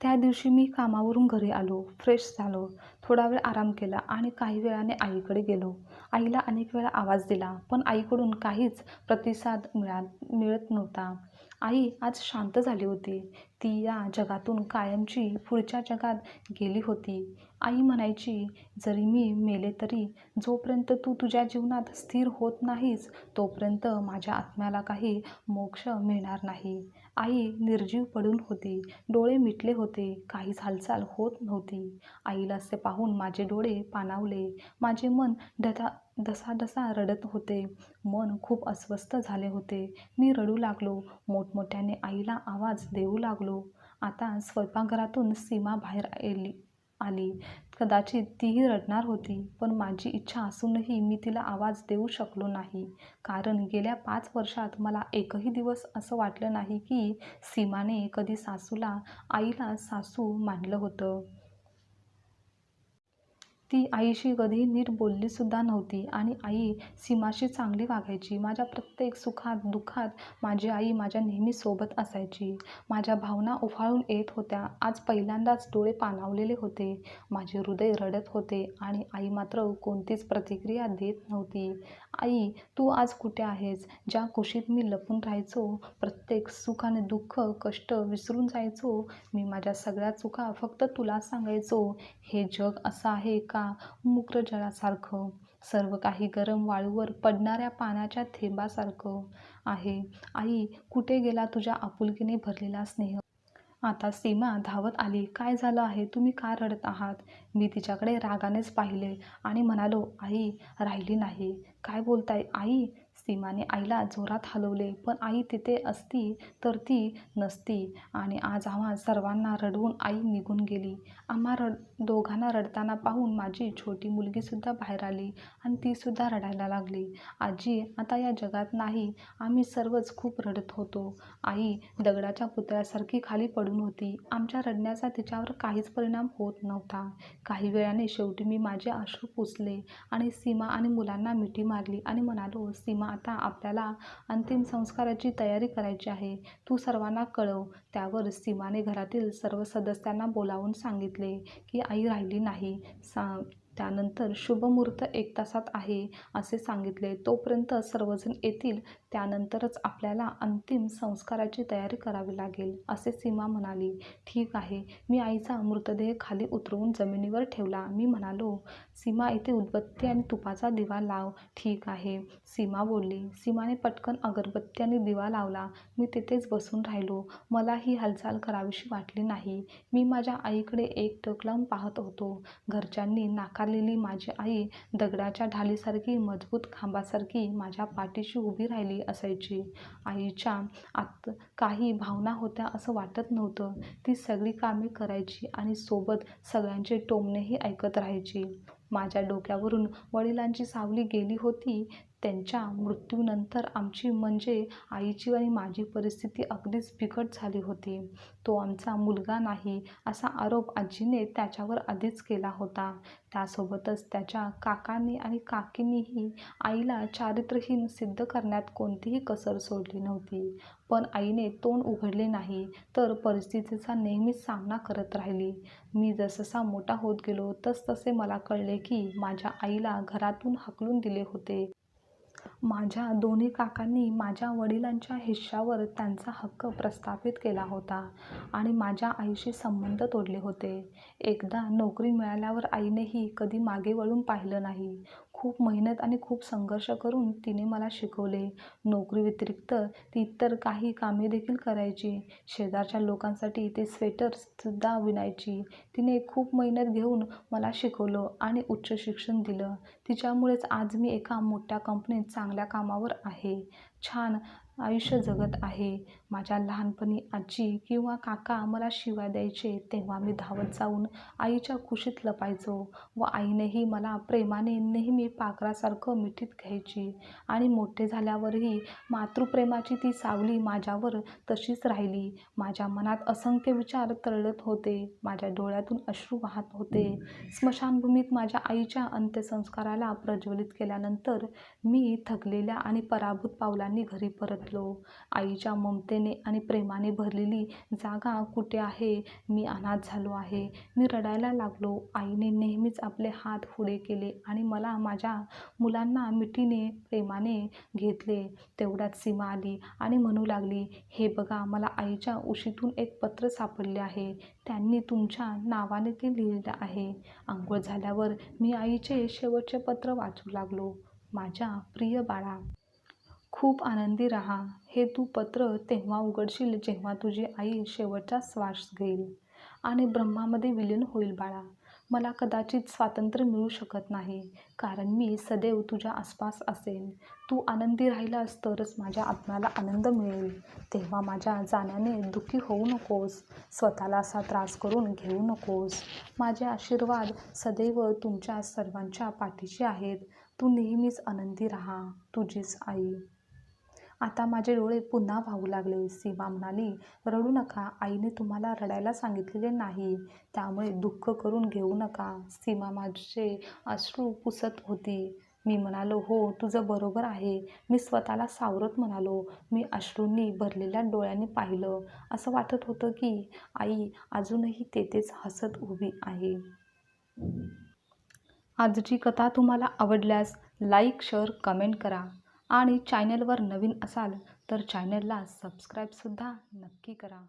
त्या दिवशी मी कामावरून घरी आलो फ्रेश झालो. थोडा वेळ आराम केला आणि काही वेळाने आईकडे गेलो. आईला अनेक वेळा आवाज दिला पण आईकडून काहीच प्रतिसाद मिळा मिळत नव्हता. आई आज शांत झाली होती. ती या जगातून कायमची पुढच्या जगात गेली होती. आई म्हणायची जरी मी मेले तरी जोपर्यंत तू तुझ्या जीवनात स्थिर होत नाहीस तोपर्यंत माझ्या आत्म्याला काही मोक्ष मिळणार नाही. आई निर्जीव पडून होती. डोळे मिटले होते. काहीच हालचाल होत नव्हती. आईला असे पाहून माझे डोळे पाणावले. माझे मन डधा धसाधसा रडत होते. मन खूप अस्वस्थ झाले होते. मी रडू लागलो. मोठमोठ्याने आईला आवाज देऊ लागलो. आता स्वयंपाकघरातून सीमा बाहेर आली आली. कदाचित तीही रडणार होती पण माझी इच्छा असूनही मी तिला आवाज देऊ शकलो नाही. कारण गेल्या पाच वर्षात मला एकही दिवस असं वाटलं नाही की सीमाने कधी सासूला आईला सासू मानलं होतं. ती आईशी कधी नीट बोललीसुद्धा नव्हती आणि आई सीमाशी चांगली वागायची. माझ्या प्रत्येक सुखात दुःखात माझी आई माझ्या नेहमी सोबत असायची. माझ्या भावना उफाळून येत होत्या. आज पहिल्यांदाच डोळे पाणावलेले होते. माझे हृदय रडत होते आणि आई मात्र कोणतीच प्रतिक्रिया देत नव्हती. आई तू आज कुठे आहेस? ज्या कुशीत मी लपून राहायचो प्रत्येक सुख आणि दुःख कष्ट विसरून जायचो मी माझ्या सगळ्या चुका फक्त तुला सांगायचो. हे जग असं आहे का? का? जळासारखं सर्व काही गरम वाळूवर पडणाऱ्या पाण्याच्या थेंबासारखं आहे. आई कुठे गेला तुझ्या आपुलकीने भरलेला स्नेह? आता सीमा धावत आली. काय झालं आहे? तुम्ही का रडत आहात? मी तिच्याकडे रागानेच पाहिले आणि म्हणालो आई राहिली नाही. काय बोलताय? आई सीमाने आईला जोरात हलवले पण आई तिथे असती तर ती नसती. आणि आज आम्हा सर्वांना रडवून आई निघून गेली. आम्हा रड दोघांना रडताना पाहून माझी छोटी मुलगीसुद्धा बाहेर आली आणि तीसुद्धा रडायला लागली. आजी आता या जगात नाही आम्ही सर्वच खूप रडत होतो. आई दगडाच्या पुतळ्यासारखी खाली पडून होती. आमच्या रडण्याचा तिच्यावर काहीच परिणाम होत नव्हता. काही वेळाने शेवटी मी माझे अश्रू पुसले आणि सीमा आणि मुलांना मिठी मारली आणि म्हणालो सीमा आता आपल्याला अंतिम संस्काराची तयारी करायची आहे तू सर्वांना कळव. त्यावर सीमाने घरातील सर्व सदस्यांना बोलावून सांगितले की आई राहिली नाही. सा त्यानंतर शुभमुहूर्त एक तासात आहे असे सांगितले. तोपर्यंत सर्वजण येतील त्यानंतरच आपल्याला अंतिम संस्काराची तयारी करावी लागेल असे सीमा म्हणाली. ठीक आहे मी आईचा मृतदेह खाली उतरवून जमिनीवर ठेवला. मी म्हणालो सीमा इथे उदबत्ती आणि तुपाचा दिवा लाव. ठीक आहे सीमा बोलली. सीमाने पटकन अगरबत्ती आणि दिवा लावला. मी तिथेच बसून राहिलो. मला ही हालचाल करावीशी वाटली नाही. मी माझ्या आईकडे एक टक लावून पाहत होतो. घरच्यांनी नाकार नाकारलेली माझी आई दगडाच्या ढालीसारखी मजबूत खांबासारखी माझ्या पाठीशी उभी राहिली असायची. आईच्या आत काही भावना होत्या असं वाटत नव्हतं. ती सगळी कामे करायची आणि सोबत सगळ्यांचे टोमणेही ऐकत राहायची. माझ्या डोक्यावरून वडिलांची सावली गेली होती त्यांच्या मृत्यूनंतर आमची म्हणजे आईची आणि माझी परिस्थिती अगदीच बिकट झाली होती. तो आमचा मुलगा नाही असा आरोप आजीने त्याच्यावर आधीच केला होता. त्यासोबतच त्याच्या काकांनी आणि काकींनीही आईला चारित्र्यहीन सिद्ध करण्यात कोणतीही कसर सोडली नव्हती. पण आईने तोंड उघडले नाही तर परिस्थितीचा नेहमीच सामना करत राहिली. मी जसजसा मोठा होत गेलो तसतसे मला कळले की माझ्या आईला घरातून हकलून दिले होते. माझ्या दोन्ही काकांनी माझ्या वडिलांच्या हिश्श्यावर त्यांचा हक्क प्रस्थापित केला होता आणि माझ्या आईशी संबंध तोडले होते. एकदा नोकरी मिळाल्यावर आईनेही कधी मागे वळून पाहिलं नाही. खूप मेहनत आणि खूप संघर्ष करून तिने मला शिकवले. नोकरी व्यतिरिक्त ती इतर काही कामे देखील करायची. शेजारच्या लोकांसाठी ते स्वेटर्ससुद्धा विणायची. तिने खूप मेहनत घेऊन मला शिकवलं आणि उच्च शिक्षण दिलं. तिच्यामुळेच आज मी एका मोठ्या कंपनीत चांगल्या कामावर आहे. छान आयुष्य जगत आहे. माझ्या लहानपणी आजी किंवा काका मला शिवाय द्यायचे तेव्हा मी धावत जाऊन आईच्या खुशीत लपायचो व आईनेही मला प्रेमाने नेहमी पाखरासारखं मिठीत घ्यायची. आणि मोठे झाल्यावरही मातृप्रेमाची ती सावली माझ्यावर तशीच राहिली. माझ्या मनात असंख्य विचार तरळत होते. माझ्या डोळ्यातून अश्रू वाहत होते. स्मशानभूमीत माझ्या आईच्या अंत्यसंस्काराला प्रज्वलित केल्यानंतर मी थकलेल्या आणि पराभूत पावलांनी घरी परतलो. आईच्या ममते दयेने आणि प्रेमाने भरलेली जागा कुठे आहे? मी अनाथ झालो आहे. मी रडायला लागलो. आईने नेहमीच आपले हात पुढे केले आणि मला माझ्या मुलांना मिठीने प्रेमाने घेतले. तेवढ्यात सीमा आली आणि म्हणू लागली हे बघा मला आईच्या उशीतून एक पत्र सापडले आहे. त्यांनी तुमच्या नावाने ते लिहिलं आहे. आंघोळ झाल्यावर मी आईचे शेवटचे पत्र वाचू लागलो. माझ्या प्रिय बाळा खूप आनंदी राहा. हे तू पत्र तेव्हा उघडशील जेव्हा तुझी आई शेवटचा श्वास घेईल. आणि ब्रह्मामध्ये विलीन होईल बाळा. मला कदाचित स्वातंत्र्य मिळू शकत नाही कारण मी सदैव तुझ्या आसपास असेन. तू आनंदी राहिलास तरच माझ्या आत्म्याला आनंद मिळेल. तेव्हा माझ्या जाण्याने दुःखी होऊ नकोस. स्वतःला असा त्रास करून घेऊ नकोस. माझे आशीर्वाद सदैव तुमच्या सर्वांच्या पाठीशी आहेत. तू नेहमीच आनंदी राहा तुझीच आई. आता माझे डोळे पुन्हा वाहू लागले. सीमा म्हणाली रडू नका आईने तुम्हाला रडायला सांगितलेले नाही त्यामुळे दुःख करून घेऊ नका. सीमा माझे अश्रू पुसत होती. मी म्हणालो हो तुझं बरोबर आहे. मी स्वतःला सावरत म्हणालो. मी अश्रूंनी भरलेल्या डोळ्यांनी पाहिलं. असं वाटत होतं की आई अजूनही तेथेच हसत उभी आहे. आजची कथा तुम्हाला आवडल्यास लाईक शेअर कमेंट करा. आणि चॅनलवर नवीन असाल तर चॅनलला सबस्क्राईबसुद्धा नक्की करा.